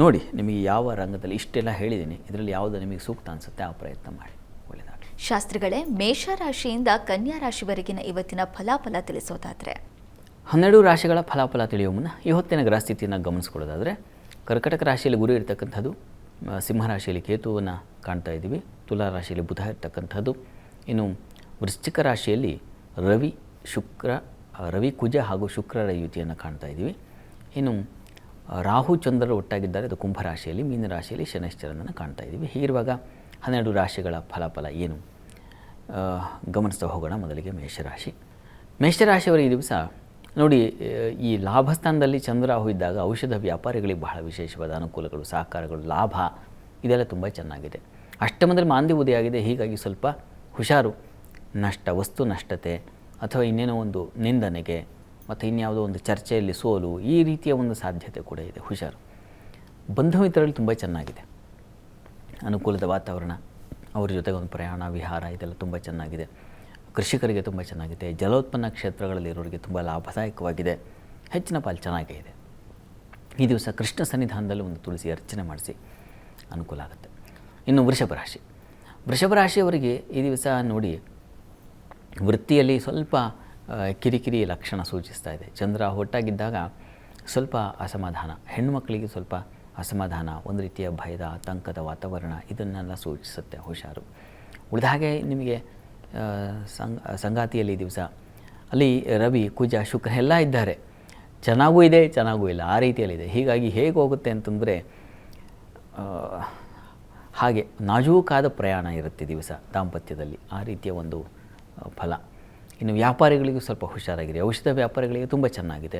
ನೋಡಿ ನಿಮಗೆ ಯಾವ ರಂಗದಲ್ಲಿ ಇಷ್ಟೆಲ್ಲ ಹೇಳಿದ್ದೀನಿ ಇದರಲ್ಲಿ ಯಾವುದು ನಿಮಗೆ ಸೂಕ್ತ ಅನಿಸುತ್ತೆ ಆ ಪ್ರಯತ್ನ ಮಾಡಿ. ಒಳ್ಳೆಯದಾಗಲಿ ಶಾಸ್ತ್ರಿಗಳೇ ಮೇಷ ರಾಶಿಯಿಂದ ಕನ್ಯಾ ರಾಶಿವರೆಗಿನ ಇವತ್ತಿನ ಫಲಾಫಲ ತಿಳಿಸೋದಾದರೆ? ಹನ್ನೆರಡು ರಾಶಿಗಳ ಫಲಾಫಲ ತಿಳಿಯುವ ಮುನ್ನ ಇವತ್ತಿನ ಗ್ರಹಸ್ಥಿತಿಯನ್ನು ಗಮನಿಸ್ಕೊಳ್ಳೋದಾದರೆ ಕರ್ಕಟಕ ರಾಶಿಯಲ್ಲಿ ಗುರು ಇರತಕ್ಕಂಥದ್ದು ಸಿಂಹರಾಶಿಯಲ್ಲಿ ಸಿಂಹ ರಾಶಿಯಲ್ಲಿ ಕೇತುವನ್ನು ಕಾಣ್ತಾ ಇದ್ದೀವಿ ತುಲಾ ರಾಶಿಯಲ್ಲಿ ಬುಧ ಇರತಕ್ಕಂಥದ್ದು ಇನ್ನು ವೃಶ್ಚಿಕ ರಾಶಿಯಲ್ಲಿ ರವಿ ಶುಕ್ರ ರವಿ ಕುಜ ಹಾಗೂ ಶುಕ್ರರ ಯುತಿಯನ್ನು ಕಾಣ್ತಾ ಇದ್ದೀವಿ. ಇನ್ನು ರಾಹು ಚಂದ್ರರು ಒಟ್ಟಾಗಿದ್ದಾರೆ. ಅದು ಕುಂಭ ರಾಶಿಯಲ್ಲಿ, ಮೀನ ರಾಶಿಯಲ್ಲಿ ಶನೈಶ್ಚರನನ್ನು ಕಾಣ್ತಾ ಇದ್ದೀವಿ. ಹೀಗಿರುವಾಗ ಹನ್ನೆರಡು ರಾಶಿಗಳ ಫಲಾಫಲ ಏನು? ಗಮನಿಸ್ತಾ ಹೋಗೋಣ ಮೊದಲಿಗೆ ಮೇಷರಾಶಿ. ಮೇಷರಾಶಿಯವರ ಈ ದಿವಸ ನೋಡಿ ಈ ಲಾಭಸ್ಥಾನದಲ್ಲಿ ಚಂದ್ರರಾಹು ಇದ್ದಾಗ ಔಷಧ ವ್ಯಾಪಾರಿಗಳಿಗೆ ಬಹಳ ವಿಶೇಷವಾದ ಅನುಕೂಲಗಳು, ಸಹಕಾರಗಳು, ಲಾಭ, ಇದೆಲ್ಲ ತುಂಬ ಚೆನ್ನಾಗಿದೆ. ಅಷ್ಟಮದಲ್ಲಿ ಮಾಂದಿ ಉದಯಾಗಿದೆ ಹೀಗಾಗಿ ಸ್ವಲ್ಪ ಹುಷಾರು, ನಷ್ಟ, ವಸ್ತು ನಷ್ಟತೆ ಅಥವಾ ಇನ್ನೇನೋ ಒಂದು ನಿಂದನೆಗೆ ಮತ್ತು ಇನ್ಯಾವುದೋ ಒಂದು ಚರ್ಚೆಯಲ್ಲಿ ಸೋಲು ಈ ರೀತಿಯ ಒಂದು ಸಾಧ್ಯತೆ ಕೂಡ ಇದೆ, ಹುಷಾರು. ಬಂಧು ಮಿತ್ರರಲ್ಲಿ ತುಂಬ ಚೆನ್ನಾಗಿದೆ. ಅನುಕೂಲದ ವಾತಾವರಣ, ಅವ್ರ ಜೊತೆಗೆ ಒಂದು ಪ್ರಯಾಣ, ವಿಹಾರ, ಇದೆಲ್ಲ ತುಂಬ ಚೆನ್ನಾಗಿದೆ. ಕೃಷಿಕರಿಗೆ ತುಂಬ ಚೆನ್ನಾಗಿದೆ. ಜಲೋತ್ಪನ್ನ ಕ್ಷೇತ್ರಗಳಲ್ಲಿರೋರಿಗೆ ತುಂಬ ಲಾಭದಾಯಕವಾಗಿದೆ. ಹೆಚ್ಚಿನ ಪಾಲು ಚೆನ್ನಾಗೇ ಇದೆ. ಈ ದಿವಸ ಕೃಷ್ಣ ಸನ್ನಿಧಾನದಲ್ಲಿ ಒಂದು ತುಳಸಿ ಅರ್ಚನೆ ಮಾಡಿಸಿ ಅನುಕೂಲ ಆಗುತ್ತೆ. ಇನ್ನು ವೃಷಭ ರಾಶಿ. ವೃಷಭ ರಾಶಿಯವರಿಗೆ ಈ ದಿವಸ ನೋಡಿ, ವೃತ್ತಿಯಲ್ಲಿ ಸ್ವಲ್ಪ ಕಿರಿಕಿರಿ ಲಕ್ಷಣ ಸೂಚಿಸ್ತಾ ಇದೆ. ಚಂದ್ರ ಹೊಟ್ಟಾಗಿದ್ದಾಗ ಸ್ವಲ್ಪ ಅಸಮಾಧಾನ ಹೆಣ್ಣುಮಕ್ಕಳಿಗೆ ಸ್ವಲ್ಪ ಅಸಮಾಧಾನ, ಒಂದು ರೀತಿಯ ಭಯದ, ಆತಂಕದ ವಾತಾವರಣ ಇದನ್ನೆಲ್ಲ ಸೂಚಿಸುತ್ತೆ ಹುಷಾರು. ಉಳಿದ ಹಾಗೆ ನಿಮಗೆ ಸಂಗ, ಸಂಗಾತಿಯಲ್ಲಿ ದಿವಸ ಅಲ್ಲಿ ರವಿ, ಕುಜ, ಶುಕ್ರ ಎಲ್ಲ ಇದ್ದಾರೆ. ಚೆನ್ನಾಗೂ ಇದೆ, ಚೆನ್ನಾಗೂ ಇಲ್ಲ, ಆ ರೀತಿಯಲ್ಲಿದೆ ಹೀಗಾಗಿ ಹೇಗೆ ಹೋಗುತ್ತೆ ಅಂತಂದರೆ ಹಾಗೆ ನಾಜೂಕಾದ ಪ್ರಯಾಣ ಇರುತ್ತೆ ದಿವಸ ದಾಂಪತ್ಯದಲ್ಲಿ. ಆ ರೀತಿಯ ಒಂದು ಫಲ. ಇನ್ನು ವ್ಯಾಪಾರಿಗಳಿಗೂ ಸ್ವಲ್ಪ ಹುಷಾರಾಗಿದೆ ಔಷಧ ವ್ಯಾಪಾರಿಗಳಿಗೆ ತುಂಬ ಚೆನ್ನಾಗಿದೆ.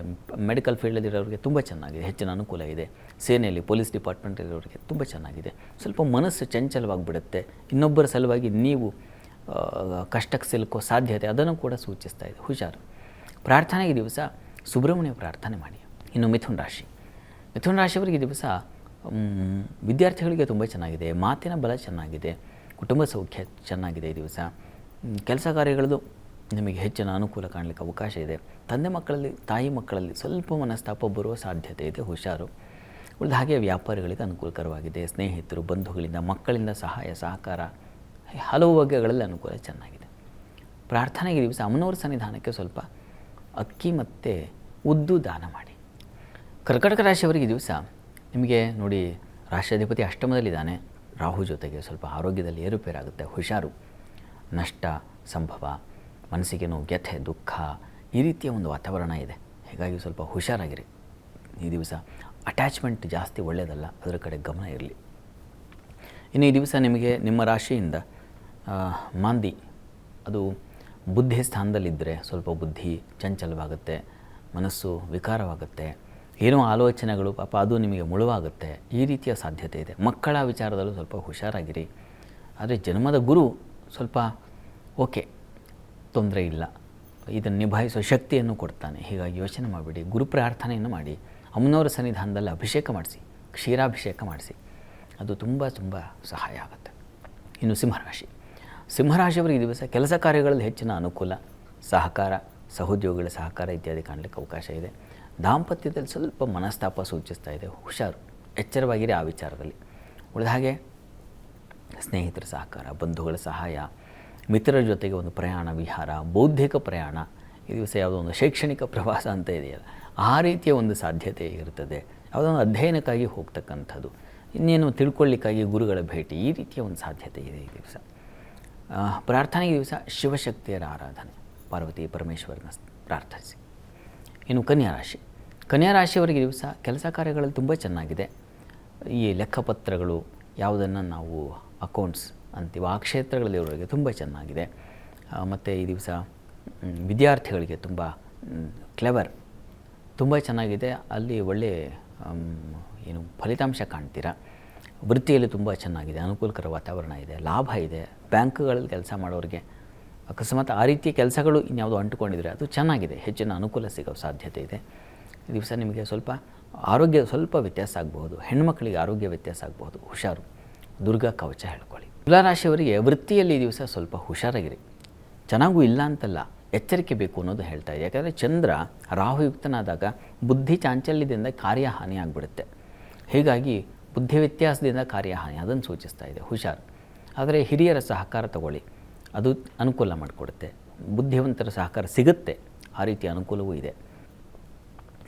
ಮೆಡಿಕಲ್ ಫೀಲ್ಡಲ್ಲಿರೋರಿಗೆ ತುಂಬ ಚೆನ್ನಾಗಿದೆ. ಹೆಚ್ಚಿನ ಅನುಕೂಲ ಇದೆ. ಸೇನೆಯಲ್ಲಿ ಪೊಲೀಸ್ ಡಿಪಾರ್ಟ್ಮೆಂಟ್ ಇರೋರಿಗೆ ತುಂಬ ಚೆನ್ನಾಗಿದೆ. ಸ್ವಲ್ಪ ಮನಸ್ಸು ಚಂಚಲವಾಗಿಬಿಡುತ್ತೆ. ಇನ್ನೊಬ್ಬರ ಸಲುವಾಗಿ ನೀವು ಕಷ್ಟಕ್ಕೆ ಸಿಲುಕೋ ಸಾಧ್ಯತೆ ಅದನ್ನು ಕೂಡ ಸೂಚಿಸ್ತಾ ಇದೆ. ಹುಷಾರು. ಪ್ರಾರ್ಥನೆಗೆ ದಿವಸ ಸುಬ್ರಹ್ಮಣ್ಯ ಪ್ರಾರ್ಥನೆ ಮಾಡಿ. ಇನ್ನು ಮಿಥುನ್ ರಾಶಿ. ಮಿಥುನ್ ರಾಶಿಯವರಿಗೆ ದಿವಸ ವಿದ್ಯಾರ್ಥಿಗಳಿಗೆ ತುಂಬ ಚೆನ್ನಾಗಿದೆ. ಮಾತಿನ ಬಲ ಚೆನ್ನಾಗಿದೆ. ಕುಟುಂಬ ಸೌಖ್ಯ ಚೆನ್ನಾಗಿದೆ ಈ ದಿವಸ. ಕೆಲಸ ಕಾರ್ಯಗಳದ್ದು ನಿಮಗೆ ಹೆಚ್ಚಿನ ಅನುಕೂಲ ಕಾಣಲಿಕ್ಕೆ ಅವಕಾಶ ಇದೆ. ತಂದೆ ಮಕ್ಕಳಲ್ಲಿ, ತಾಯಿ ಮಕ್ಕಳಲ್ಲಿ ಸ್ವಲ್ಪ ಮನಸ್ತಾಪ ಬರುವ ಸಾಧ್ಯತೆ ಇದೆ, ಹುಷಾರು. ಉಳಿದ ಹಾಗೆ ವ್ಯಾಪಾರಿಗಳಿಗೆ ಅನುಕೂಲಕರವಾಗಿದೆ. ಸ್ನೇಹಿತರು, ಬಂಧುಗಳಿಂದ, ಮಕ್ಕಳಿಂದ ಸಹಾಯ, ಸಹಕಾರ, ಹಲವು ಬಗೆಗಳಲ್ಲಿ ಅನುಕೂಲ ಚೆನ್ನಾಗಿದೆ. ಪ್ರಾರ್ಥನೆಗೆ ದಿವಸ ಅಮ್ಮನವರ ಸನ್ನಿಧಾನಕ್ಕೆ ಸ್ವಲ್ಪ ಅಕ್ಕಿ ಮತ್ತು ಉದ್ದು ದಾನ ಮಾಡಿ. ಕರ್ಕಟಕ ರಾಶಿಯವರಿಗೆ ದಿವಸ ನಿಮಗೆ ನೋಡಿ, ರಾಷ್ಟ್ರಾಧಿಪತಿ ಅಷ್ಟಮದಲ್ಲಿದ್ದಾನೆ. ರಾಹು ಜೊತೆಗೆ ಸ್ವಲ್ಪ ಆರೋಗ್ಯದಲ್ಲಿ ಏರುಪೇರಾಗುತ್ತೆ, ಹುಷಾರು. ನಷ್ಟ, ಸಂಭವ. ಮನಸ್ಸಿಗೆ ನೋವು ದುಃಖ, ಈ ರೀತಿಯ ಒಂದು ವಾತಾವರಣ ಇದೆ. ಹೀಗಾಗಿ ಸ್ವಲ್ಪ ಹುಷಾರಾಗಿರಿ. ಈ ದಿವಸ ಅಟ್ಯಾಚ್ಮೆಂಟ್ ಜಾಸ್ತಿ ಒಳ್ಳೆಯದಲ್ಲ, ಅದರ ಕಡೆ ಗಮನ ಇರಲಿ. ಇನ್ನು ಈ ದಿವಸ ನಿಮಗೆ ನಿಮ್ಮ ರಾಶಿಯಿಂದ ಮಾಂದಿ, ಅದು ಬುದ್ಧಿ ಸ್ಥಾನದಲ್ಲಿದ್ದರೆ ಸ್ವಲ್ಪ ಬುದ್ಧಿ ಚಂಚಲವಾಗುತ್ತೆ, ಮನಸ್ಸು ವಿಕಾರವಾಗುತ್ತೆ, ಏನೋ ಆಲೋಚನೆಗಳು, ಪಾಪ ಅದು ನಿಮಗೆ ಮುಳುವಾಗುತ್ತೆ, ಈ ರೀತಿಯ ಸಾಧ್ಯತೆ ಇದೆ. ಮಕ್ಕಳ ವಿಚಾರದಲ್ಲೂ ಸ್ವಲ್ಪ ಹುಷಾರಾಗಿರಿ. ಆದರೆ ಜನ್ಮದ ಗುರು ಸ್ವಲ್ಪ ಓಕೆ ತೊಂದರೆ ಇಲ್ಲ. ಇದನ್ನು ನಿಭಾಯಿಸುವ ಶಕ್ತಿಯನ್ನು ಕೊಡ್ತಾನೆ. ಹೀಗಾಗಿ ಯೋಚನೆ ಮಾಡಿಬಿಡಿ. ಗುರು ಪ್ರಾರ್ಥನೆಯನ್ನು ಮಾಡಿ. ಅಮ್ಮನವರ ಸನ್ನಿಧಾನದಲ್ಲಿ ಅಭಿಷೇಕ ಮಾಡಿಸಿ. ಕ್ಷೀರಾಭಿಷೇಕ ಮಾಡಿಸಿ. ಅದು ತುಂಬ ತುಂಬ ಸಹಾಯ ಆಗುತ್ತೆ. ಇನ್ನು ಸಿಂಹರಾಶಿ. ಈ ದಿವಸ ಕೆಲಸ ಕಾರ್ಯಗಳಲ್ಲಿ ಹೆಚ್ಚಿನ ಅನುಕೂಲ, ಸಹಕಾರ, ಸಹೋದ್ಯೋಗಿಗಳ ಸಹಕಾರ ಇತ್ಯಾದಿ ಕಾಣಲಿಕ್ಕೆ ಅವಕಾಶ ಇದೆ. ದಾಂಪತ್ಯದಲ್ಲಿ ಸ್ವಲ್ಪ ಮನಸ್ತಾಪ ಸೂಚಿಸ್ತಾ ಇದೆ. ಹುಷಾರು, ಎಚ್ಚರವಾಗಿರಿ ಆ ವಿಚಾರದಲ್ಲಿ. ಉಳಿದ ಹಾಗೆ ಸ್ನೇಹಿತರ ಸಹಕಾರ, ಬಂಧುಗಳ ಸಹಾಯ ಮಿತ್ರರ ಜೊತೆಗೆ ಒಂದು ಪ್ರಯಾಣ, ವಿಹಾರ, ಬೌದ್ಧಿಕ ಪ್ರಯಾಣ, ಈ ದಿವಸ ಯಾವುದೋ ಒಂದು ಶೈಕ್ಷಣಿಕ ಪ್ರವಾಸ ಅಂತ ಇದೆಯಲ್ಲ, ಆ ರೀತಿಯ ಒಂದು ಸಾಧ್ಯತೆ ಇರ್ತದೆ ಯಾವುದೋ ಒಂದು ಅಧ್ಯಯನಕ್ಕಾಗಿ ಹೋಗ್ತಕ್ಕಂಥದ್ದು. ಇನ್ನೇನು ತಿಳ್ಕೊಳ್ಳಿಕ್ಕಾಗಿ ಗುರುಗಳ ಭೇಟಿ, ಈ ರೀತಿಯ ಒಂದು ಸಾಧ್ಯತೆ ಇದೆ ಈ ದಿವಸ. ಪ್ರಾರ್ಥನೆಗೆ ದಿವಸ ಶಿವಶಕ್ತಿಯರ ಆರಾಧನೆ. ಪಾರ್ವತಿ ಪರಮೇಶ್ವರನ ಪ್ರಾರ್ಥಿಸಿ. ಇನ್ನು ಕನ್ಯಾ ರಾಶಿ. ಕನ್ಯಾ ರಾಶಿಯವರಿಗೆ ದಿವಸ ಕೆಲಸ ಕಾರ್ಯಗಳಲ್ಲಿ ತುಂಬ ಚೆನ್ನಾಗಿದೆ. ಈ ಲೆಕ್ಕಪತ್ರಗಳು, ಯಾವುದನ್ನು ನಾವು ಅಕೌಂಟ್ಸ್ ಅಂತೀವಿ. ಆ ಕ್ಷೇತ್ರಗಳಲ್ಲಿರೋರಿಗೆ ತುಂಬ ಚೆನ್ನಾಗಿದೆ. ಮತ್ತು ಈ ದಿವಸ ವಿದ್ಯಾರ್ಥಿಗಳಿಗೆ ತುಂಬ ಕ್ಲೆವರ್ ತುಂಬ ಚೆನ್ನಾಗಿದೆ. ಅಲ್ಲಿ ಒಳ್ಳೆ ಏನು ಫಲಿತಾಂಶ ಕಾಣ್ತೀರಾ? ವೃತ್ತಿಯಲ್ಲಿ ತುಂಬ ಚೆನ್ನಾಗಿದೆ. ಅನುಕೂಲಕರ ವಾತಾವರಣ ಇದೆ. ಲಾಭ ಇದೆ. ಬ್ಯಾಂಕ್ಗಳಲ್ಲಿ ಕೆಲಸ ಮಾಡೋರಿಗೆ ಅಕಸ್ಮಾತ್ ಆ ರೀತಿಯ ಕೆಲಸಗಳು ಇನ್ಯಾವುದೋ ಅಂಟುಕೊಂಡಿದ್ರೆ ಅದು ಚೆನ್ನಾಗಿದೆ. ಹೆಚ್ಚಿನ ಅನುಕೂಲ ಸಿಗೋ ಸಾಧ್ಯತೆ ಇದೆ. ಈ ದಿವಸ ನಿಮಗೆ ಸ್ವಲ್ಪ ಆರೋಗ್ಯ, ಸ್ವಲ್ಪ ವ್ಯತ್ಯಾಸ ಆಗಬಹುದು. ಹೆಣ್ಮಕ್ಳಿಗೆ ಆರೋಗ್ಯ ವ್ಯತ್ಯಾಸ ಆಗಬಹುದು. ಹುಷಾರು. ದುರ್ಗಾ ಕವಚ ಹೇಳ್ಕೊಳ್ಳಿ. ತುಲಾರಾಶಿಯವರಿಗೆ ವೃತ್ತಿಯಲ್ಲಿ ಈ ದಿವಸ ಸ್ವಲ್ಪ ಹುಷಾರಾಗಿರಿ. ಚೆನ್ನಾಗೂ ಇಲ್ಲ ಅಂತಲ್ಲ, ಎಚ್ಚರಿಕೆ ಬೇಕು ಅನ್ನೋದು ಹೇಳ್ತಾ ಇದೆ. ಯಾಕಂದರೆ ಚಂದ್ರ ರಾಹುಯುಕ್ತನಾದಾಗ ಬುದ್ಧಿ ಚಾಂಚಲ್ಯದಿಂದ ಕಾರ್ಯಹಾನಿ ಆಗಿಬಿಡುತ್ತೆ. ಹೀಗಾಗಿ ಬುದ್ಧಿ ವ್ಯತ್ಯಾಸದಿಂದ ಕಾರ್ಯಹಾನಿ, ಅದನ್ನು ಸೂಚಿಸ್ತಾ ಇದೆ. ಹುಷಾರು. ಆದರೆ ಹಿರಿಯರ ಸಹಕಾರ ತಗೊಳ್ಳಿ. ಅದು ಅನುಕೂಲ ಮಾಡಿಕೊಡುತ್ತೆ. ಬುದ್ಧಿವಂತರ ಸಹಕಾರ ಸಿಗುತ್ತೆ. ಆ ರೀತಿಯ ಅನುಕೂಲವೂ ಇದೆ.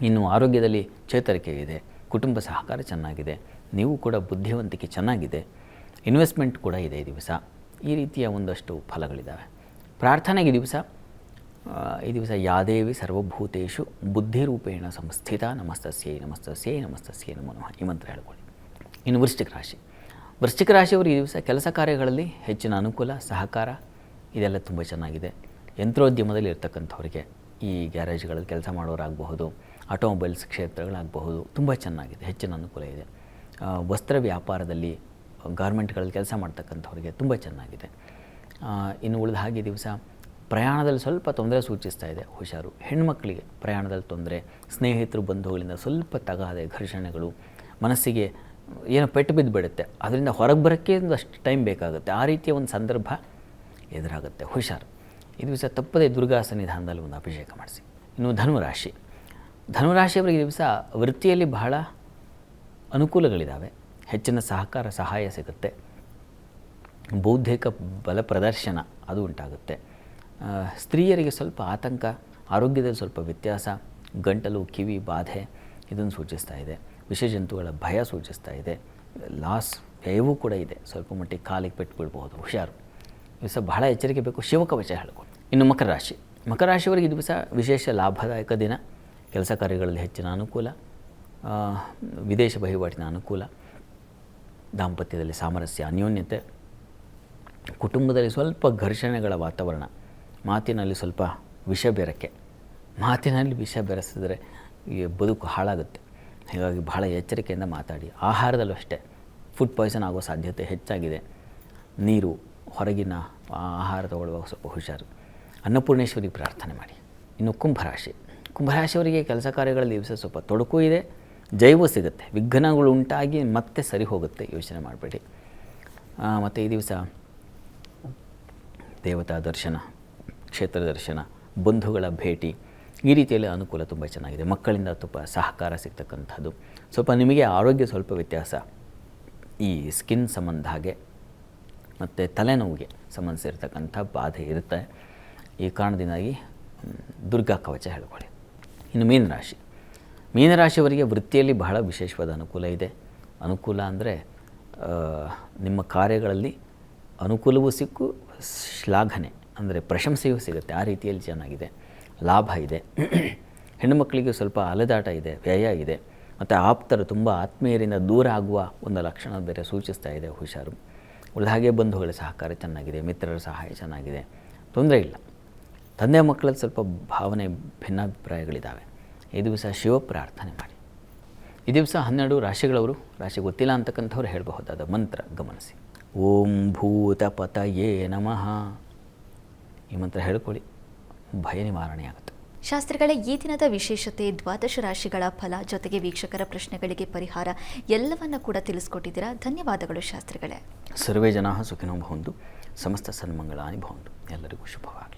ಇನ್ನು ಆರೋಗ್ಯದಲ್ಲಿ ಚೇತರಿಕೆ ಇದೆ. ಕುಟುಂಬ ಸಹಕಾರ ಚೆನ್ನಾಗಿದೆ. ನೀವು ಕೂಡ ಬುದ್ಧಿವಂತಿಕೆ ಚೆನ್ನಾಗಿದೆ. ಇನ್ವೆಸ್ಟ್ಮೆಂಟ್ ಕೂಡ ಇದೆ ಈ ದಿವಸ. ಈ ರೀತಿಯ ಒಂದಷ್ಟು ಫಲಗಳಿದ್ದಾವೆ ಪ್ರಾರ್ಥನೆಗೆ ದಿವಸ ಈ ದಿವಸ ಯಾದೇವಿ ಸರ್ವಭೂತೇಶು ಬುದ್ಧಿರೂಪೇಣ ಸಂಸ್ಥಿತ ನಮಸ್ತಸ್ಯೈ ನಮಸ್ತಸ್ಯೈ ನಮಸ್ತಸ್ಯೈ ನಮೋ ನಮಃ. ಈ ಮಂತ್ರ ಹೇಳ್ಕೊಳ್ಳಿ. ಇನ್ನು ವೃಶ್ಚಿಕ ರಾಶಿ. ವೃಶ್ಚಿಕ ರಾಶಿಯವರು ಈ ದಿವಸ ಕೆಲಸ ಕಾರ್ಯಗಳಲ್ಲಿ ಹೆಚ್ಚಿನ ಅನುಕೂಲ, ಸಹಕಾರ, ಇದೆಲ್ಲ ತುಂಬ ಚೆನ್ನಾಗಿದೆ. ಯಂತ್ರೋದ್ಯಮದಲ್ಲಿ ಇರ್ತಕ್ಕಂಥವ್ರಿಗೆ ಈ ಗ್ಯಾರೇಜ್ಗಳಲ್ಲಿ ಕೆಲಸ ಮಾಡೋರಾಗಬಹುದು, ಆಟೋಮೊಬೈಲ್ಸ್ ಕ್ಷೇತ್ರಗಳಾಗಬಹುದು, ತುಂಬ ಚೆನ್ನಾಗಿದೆ, ಹೆಚ್ಚಿನ ಅನುಕೂಲ ಇದೆ. ವಸ್ತ್ರ ವ್ಯಾಪಾರದಲ್ಲಿ ಗಾರ್ಮೆಂಟ್ಗಳಲ್ಲಿ ಕೆಲಸ ಮಾಡ್ತಕ್ಕಂಥವ್ರಿಗೆ ತುಂಬ ಚೆನ್ನಾಗಿದೆ. ಇನ್ನು ಉಳಿದ ಹಾಗೆ ದಿವಸ ಪ್ರಯಾಣದಲ್ಲಿ ಸ್ವಲ್ಪ ತೊಂದರೆ ಸೂಚಿಸ್ತಾ ಇದೆ. ಹುಷಾರು. ಹೆಣ್ಮಕ್ಳಿಗೆ ಪ್ರಯಾಣದಲ್ಲಿ ತೊಂದರೆ, ಸ್ನೇಹಿತರು ಬಂಧುಗಳಿಂದ ಸ್ವಲ್ಪ ತಗಾದೆ ಘರ್ಷಣೆಗಳು, ಮನಸ್ಸಿಗೆ ಏನೋ ಪೆಟ್ಟು ಬಿದ್ದು ಬಿಡುತ್ತೆ ಅದರಿಂದ ಹೊರಗೆ ಬರೋಕ್ಕೆ ಅಷ್ಟು ಟೈಮ್ ಬೇಕಾಗುತ್ತೆ. ಆ ರೀತಿಯ ಒಂದು ಸಂದರ್ಭ ಎದುರಾಗುತ್ತೆ. ಹುಷಾರು. ಈ ದಿವಸ ತಪ್ಪದೆ ದುರ್ಗಾ ಸನ್ನಿಧಾನದಲ್ಲಿ ಒಂದು ಅಭಿಷೇಕ ಮಾಡಿಸಿ. ಇನ್ನು ಧನುರಾಶಿ. ಧನುರಾಶಿಯವರಿಗೆ ದಿವಸ ವೃತ್ತಿಯಲ್ಲಿ ಬಹಳ ಅನುಕೂಲಗಳಿದ್ದಾವೆ ಹೆಚ್ಚಿನ ಸಹಕಾರ, ಸಹಾಯ ಸಿಗುತ್ತೆ. ಬೌದ್ಧಿಕ ಬಲ ಪ್ರದರ್ಶನ ಅದು ಉಂಟಾಗುತ್ತೆ. ಸ್ತ್ರೀಯರಿಗೆ ಸ್ವಲ್ಪ ಆತಂಕ, ಆರೋಗ್ಯದಲ್ಲಿ ಸ್ವಲ್ಪ ವ್ಯತ್ಯಾಸ, ಗಂಟಲು, ಕಿವಿ, ಬಾಧೆ, ಇದನ್ನು ಸೂಚಿಸ್ತಾ ಇದೆ. ವಿಷಜಂತುಗಳ ಭಯ ಸೂಚಿಸ್ತಾ ಇದೆ. ಲಾಸ್, ಭಯವೂ ಕೂಡ ಇದೆ. ಸ್ವಲ್ಪ ಮಟ್ಟಿಗೆ ಕಾಲಿಗೆ ಪೆಟ್ಟು ಹುಷಾರು. ದಿವಸ ಬಹಳ ಎಚ್ಚರಿಕೆ ಬೇಕು. ಶಿವಕವಚ ಹೇಳ್ಕೊಂಡು. ಇನ್ನು ಮಕರ ರಾಶಿ. ಮಕರ ರಾಶಿಯವರಿಗೆ ಇದು ದಿವಸ ವಿಶೇಷ ಲಾಭದಾಯಕ ದಿನ. ಕೆಲಸ ಕಾರ್ಯಗಳಲ್ಲಿ ಹೆಚ್ಚಿನ ಅನುಕೂಲ. ವಿದೇಶ ವಹಿವಾಟಿನ ಅನುಕೂಲ. ದಾಂಪತ್ಯದಲ್ಲಿ ಸಾಮರಸ್ಯ, ಅನ್ಯೋನ್ಯತೆ. ಕುಟುಂಬದಲ್ಲಿ ಸ್ವಲ್ಪ ಘರ್ಷಣೆಗಳ ವಾತಾವರಣ, ಮಾತಿನಲ್ಲಿ ಸ್ವಲ್ಪ ವಿಷ ಬೆರಕೆ ಮಾತಿನಲ್ಲಿ ವಿಷ ಬೆರೆಸಿದ್ರೆ ಈ ಬದುಕು ಹಾಳಾಗುತ್ತೆ. ಹೀಗಾಗಿ ಬಹಳ ಎಚ್ಚರಿಕೆಯಿಂದ ಮಾತಾಡಿ. ಆಹಾರದಲ್ಲೂ ಅಷ್ಟೇ ಫುಡ್ ಪಾಯ್ಸನ್ ಆಗೋ ಸಾಧ್ಯತೆ ಹೆಚ್ಚಾಗಿದೆ. ನೀರು, ಹೊರಗಿನ ಆಹಾರ ತಗೊಳ್ಳುವಾಗ ಸ್ವಲ್ಪ ಹುಷಾರು. ಅನ್ನಪೂರ್ಣೇಶ್ವರಿ ಪ್ರಾರ್ಥನೆ ಮಾಡಿ. ಇನ್ನು ಕುಂಭರಾಶಿ. ಕುಂಭರಾಶಿಯವರಿಗೆ ಕೆಲಸ ಕಾರ್ಯಗಳಲ್ಲಿ ದಿವಸ ಸ್ವಲ್ಪ ತೊಡಕು ಇದೆ. ಜೈವು ಸಿಗುತ್ತೆ, ವಿಘ್ನಗಳು ಉಂಟಾಗಿ ಮತ್ತೆ ಸರಿ ಹೋಗುತ್ತೆ ಯೋಚನೆ ಮಾಡಬೇಡಿ. ಮತ್ತು ಈ ದಿವಸ ದೇವತಾ ದರ್ಶನ, ಕ್ಷೇತ್ರ ದರ್ಶನ, ಬಂಧುಗಳ ಭೇಟಿ, ಈ ರೀತಿಯಲ್ಲಿ ಅನುಕೂಲ ತುಂಬ ಚೆನ್ನಾಗಿದೆ. ಮಕ್ಕಳಿಂದ ತುಂಬ ಸಹಕಾರ ಸಿಗ್ತಕ್ಕಂಥದ್ದು. ಸ್ವಲ್ಪ ನಿಮಗೆ ಆರೋಗ್ಯ ಸ್ವಲ್ಪ ವ್ಯತ್ಯಾಸ. ಈ ಸ್ಕಿನ್ ಸಂಬಂಧ ಹಾಗೆ, ಮತ್ತು ತಲೆನೋವಿಗೆ ಸಂಬಂಧಿಸಿರ್ತಕ್ಕಂಥ ಬಾಧೆ ಇರುತ್ತೆ. ಈ ಕಾರಣದಿಂದಾಗಿ ದುರ್ಗಾ ಕವಚ ಹೇಳ್ಕೊಳ್ಳಿ. ಇನ್ನು ಮೀನರಾಶಿ. ಮೀನರಾಶಿಯವರಿಗೆ ವೃತ್ತಿಯಲ್ಲಿ ಬಹಳ ವಿಶೇಷವಾದ ಅನುಕೂಲ ಇದೆ. ಅನುಕೂಲ ಅಂದರೆ ನಿಮ್ಮ ಕಾರ್ಯಗಳಲ್ಲಿ ಅನುಕೂಲವೂ ಸಿಕ್ಕು, ಶ್ಲಾಘನೆ, ಅಂದರೆ ಪ್ರಶಂಸೆಯೂ ಸಿಗುತ್ತೆ. ಆ ರೀತಿಯಲ್ಲಿ ಚೆನ್ನಾಗಿದೆ. ಲಾಭ ಇದೆ. ಹೆಣ್ಣುಮಕ್ಕಳಿಗೆ ಸ್ವಲ್ಪ ಅಲೆದಾಟ ಇದೆ, ವ್ಯಯ ಇದೆ. ಮತ್ತು ಆಪ್ತರು ತುಂಬ ಆತ್ಮೀಯರಿಂದ ದೂರ ಆಗುವ ಒಂದು ಲಕ್ಷಣ ಬೇರೆ ಸೂಚಿಸ್ತಾ ಇದೆ ಹುಷಾರು. ಉಳಿದ ಹಾಗೆ ಬಂಧುಗಳ ಸಹಕಾರ ಚೆನ್ನಾಗಿದೆ, ಮಿತ್ರರ ಸಹಾಯ ಚೆನ್ನಾಗಿದೆ. ತೊಂದರೆ ಇಲ್ಲ. ತಂದೆ ಮಕ್ಕಳಲ್ಲಿ ಸ್ವಲ್ಪ ಭಾವನೆ ಭಿನ್ನಾಭಿಪ್ರಾಯಗಳಿದ್ದಾವೆ ಈ ದಿವಸ ಶಿವ ಪ್ರಾರ್ಥನೆ ಮಾಡಿ. ಈ ದಿವಸ ಹನ್ನೆರಡು ರಾಶಿಗಳವರು ರಾಶಿ ಗೊತ್ತಿಲ್ಲ ಅಂತಕ್ಕಂಥವ್ರು ಹೇಳಬಹುದಾದ ಮಂತ್ರ ಗಮನಿಸಿ. ಓಂ ಭೂತಪತಯೇ ನಮಃ. ಈ ಮಂತ್ರ ಹೇಳ್ಕೊಳ್ಳಿ ಭಯ ನಿವಾರಣೆ ಆಗುತ್ತೆ. ಶಾಸ್ತ್ರಿಗಳ ಈ ದಿನದ ವಿಶೇಷತೆ ದ್ವಾದಶ ರಾಶಿಗಳ ಫಲ ಜೊತೆಗೆ ವೀಕ್ಷಕರ ಪ್ರಶ್ನೆಗಳಿಗೆ ಪರಿಹಾರ ಎಲ್ಲವನ್ನ ಕೂಡ ತಿಳಿಸ್ಕೊಟ್ಟಿದ್ದೀರಾ? ಧನ್ಯವಾದಗಳು ಶಾಸ್ತ್ರಿಗಳೇ. ಸರ್ವೇ ಜನ ಸುಖಿನೋ ಭವಂತು ಸಮಸ್ತ ಸನ್ಮಂಗಳಾನಿ ಭವಂತು. ಎಲ್ಲರಿಗೂ ಶುಭವಾಗಲಿ.